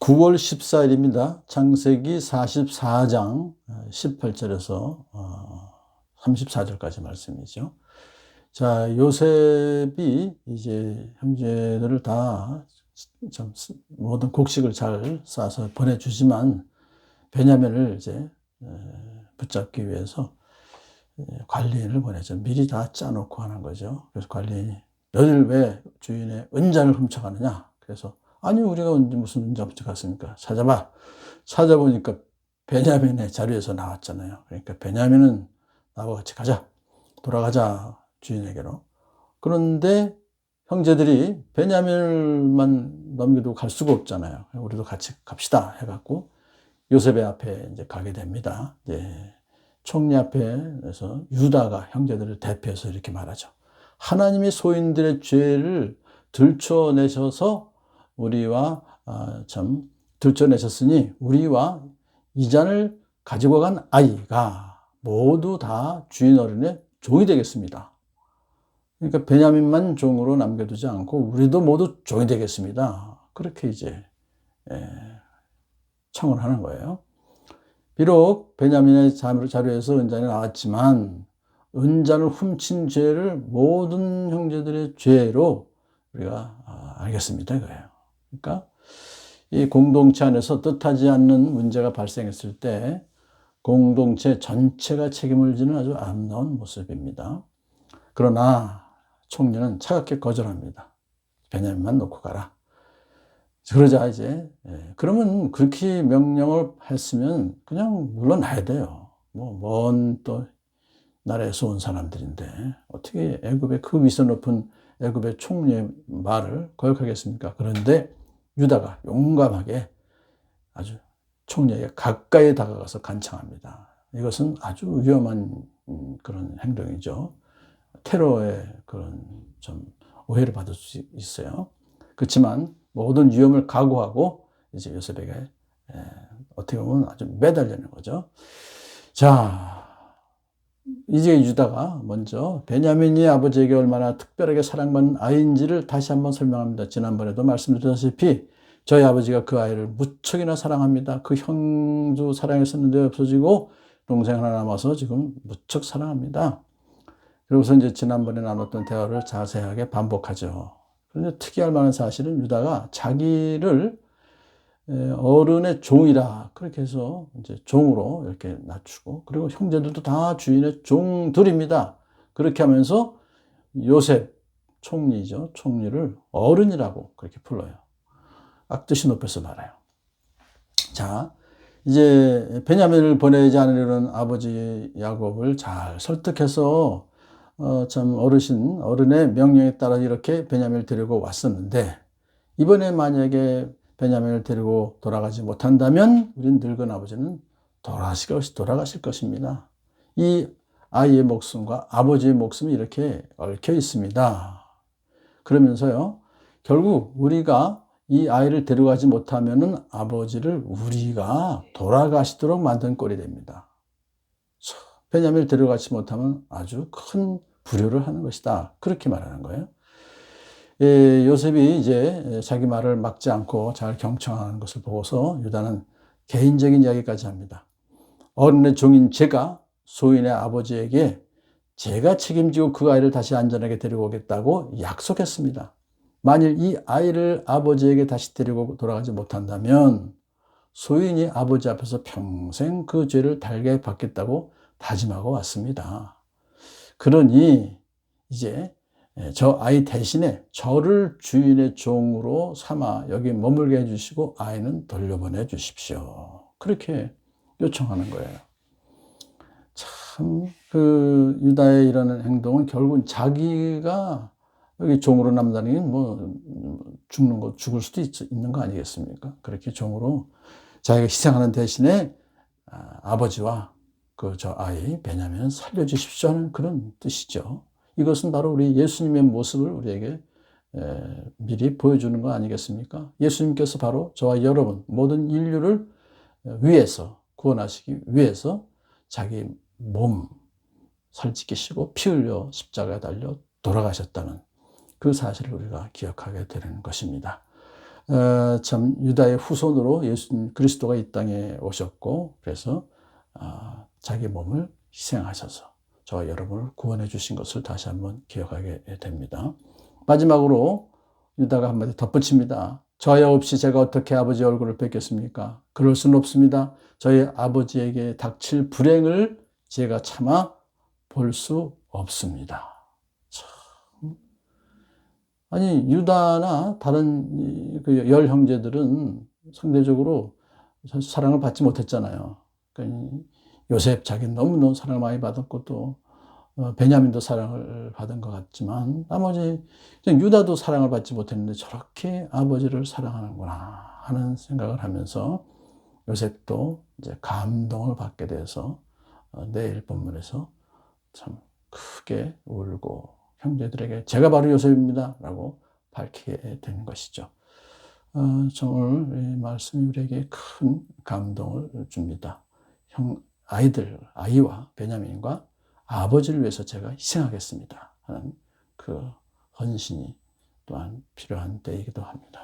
9월 14일입니다. 창세기 44장 18절에서 34절까지 말씀이죠. 자, 요셉이 이제 형제들을 다 모든 곡식을 잘 싸서 보내주지만 베냐민을 이제 붙잡기 위해서 관리인을 보내죠. 미리 다 짜놓고 하는 거죠. 그래서 관리인이 너희들 왜 주인의 은잔을 훔쳐가느냐? 그래서 아니 우리가 언제 무슨 은자 훔쳐갔습니까? 찾아봐. 찾아보니까 베냐민의 자리에서 나왔잖아요. 그러니까 베냐민은 나와 같이 가자. 돌아가자 주인에게로. 그런데 형제들이 베냐민만 넘기고 갈 수가 없잖아요. 우리도 같이 갑시다 해갖고 요셉의 앞에 이제 가게 됩니다. 이제 총리 앞에서 유다가 형제들을 대표해서 이렇게 말하죠. 하나님이 소인들의 죄를 들춰내셔서 우리와 아, 참 들춰내셨으니 우리와 이 잔을 가지고 간 아이가 모두 다 주인 어른의 종이 되겠습니다. 그러니까 베냐민만 종으로 남겨두지 않고 우리도 모두 종이 되겠습니다. 그렇게 이제 청원하는 거예요. 비록 베냐민의 자료에서 은잔이 나왔지만 은잔을 훔친 죄를 모든 형제들의 죄로 우리가 아, 알겠습니다 이거예요. 그러니까 이 공동체 안에서 뜻하지 않는 문제가 발생했을 때 공동체 전체가 책임을 지는 아주 아름다운 모습입니다. 그러나 총리는 차갑게 거절합니다. 베냐민만 놓고 가라. 그러자 이제 예, 그러면 그렇게 명령을 했으면 그냥 물러나야 돼요. 뭐 먼 또 나라에서 온 사람들인데 어떻게 애굽의 그 위선 높은 애굽의 총리의 말을 거역하겠습니까? 그런데 유다가 용감하게 아주 총리에게 가까이 다가가서 간청합니다. 이것은 아주 위험한 음, 그런 행동이죠. 테러의 그런 좀 오해를 받을 수 있어요. 그렇지만 모든 위험을 각오하고 이제 요셉에게 어떻게 보면 아주 매달리는 거죠. 자, 이제 유다가 먼저 베냐민이 아버지에게 얼마나 특별하게 사랑받는 아이인지를 다시 한번 설명합니다. 지난번에도 말씀드렸다시피 저희 아버지가 그 아이를 무척이나 사랑합니다. 그 형도 사랑했었는데 없어지고 동생 하나 남아서 지금 무척 사랑합니다. 그러고서 이제 지난번에 나눴던 대화를 자세하게 반복하죠. 그런데 특이할 만한 사실은 유다가 자기를 어른의 종이라 그렇게 해서 이제 종으로 이렇게 낮추고 그리고 형제들도 다 주인의 종들입니다. 그렇게 하면서 요셉 총리죠. 총리를 어른이라고 그렇게 불러요. 악뜻이 높여서 말아요. 자, 이제 베냐민을 보내지 않으려는 아버지 야곱을 잘 설득해서 어, 참 어르신 어른의 명령에 따라 이렇게 베냐민을 데리고 왔었는데 이번에 만약에 베냐민을 데리고 돌아가지 못한다면 우린 늙은 아버지는 돌아가실, 것, 돌아가실 것입니다. 이 아이의 목숨과 아버지의 목숨이 이렇게 얽혀 있습니다. 그러면서요, 결국 우리가 이 아이를 데려가지 못하면 아버지를 우리가 돌아가시도록 만든 꼴이 됩니다. 베냐민을 데려가지 못하면 아주 큰 불효를 하는 것이다. 그렇게 말하는 거예요. 예, 요셉이 이제 자기 말을 막지 않고 잘 경청하는 것을 보고서 유다는 개인적인 이야기까지 합니다. 어른의 종인 제가 소인의 아버지에게 제가 책임지고 그 아이를 다시 안전하게 데리고 오겠다고 약속했습니다. 만일 이 아이를 아버지에게 다시 데리고 돌아가지 못한다면 소인이 아버지 앞에서 평생 그 죄를 달게 받겠다고 다짐하고 왔습니다. 그러니 이제 예, 저 아이 대신에 저를 주인의 종으로 삼아 여기 머물게 해주시고 아이는 돌려보내 주십시오. 그렇게 요청하는 거예요. 참, 그, 유다의 이런 행동은 결국은 자기가 여기 종으로 남다는 게 뭐, 죽는 거, 죽을 수도 있, 있는 거 아니겠습니까? 그렇게 종으로 자기가 희생하는 대신에 아, 아버지와 그 저 아이, 베냐민은 살려주십시오 하는 그런 뜻이죠. 이것은 바로 우리 예수님의 모습을 우리에게 미리 보여주는 거 아니겠습니까? 예수님께서 바로 저와 여러분, 모든 인류를 위해서, 구원하시기 위해서 자기 몸 살찌기시고 피 흘려 십자가에 달려 돌아가셨다는 그 사실을 우리가 기억하게 되는 것입니다. 어, 참 유다의 후손으로 예수 그리스도가 이 땅에 오셨고 그래서 아, 자기 몸을 희생하셔서 저와 여러분을 구원해 주신 것을 다시 한번 기억하게 됩니다. 마지막으로 유다가 한마디 덧붙입니다. 저야 없이 제가 어떻게 아버지 얼굴을 뵙겠습니까? 그럴 수는 없습니다. 저희 아버지에게 닥칠 불행을 제가 참아 볼수 없습니다. 참. 아니, 유다나 다른 그 열 형제들은 상대적으로 사랑을 받지 못했잖아요. 그러니까 요셉 자기는 너무너무 사랑을 많이 받았고 또 어, 베냐민도 사랑을 받은 것 같지만 나머지 유다도 사랑을 받지 못했는데 저렇게 아버지를 사랑하는구나 하는 생각을 하면서 요셉도 이제 감동을 받게 돼서 어, 내일 본문에서 참 크게 울고 형제들에게 제가 바로 요셉입니다 라고 밝히게 되는 것이죠. 어, 이 말씀이 우리에게 큰 감동을 줍니다. 형, 아이들, 아이와 베냐민과 아버지를 위해서 제가 희생하겠습니다. 하는 그 헌신이 또한 필요한 때이기도 합니다.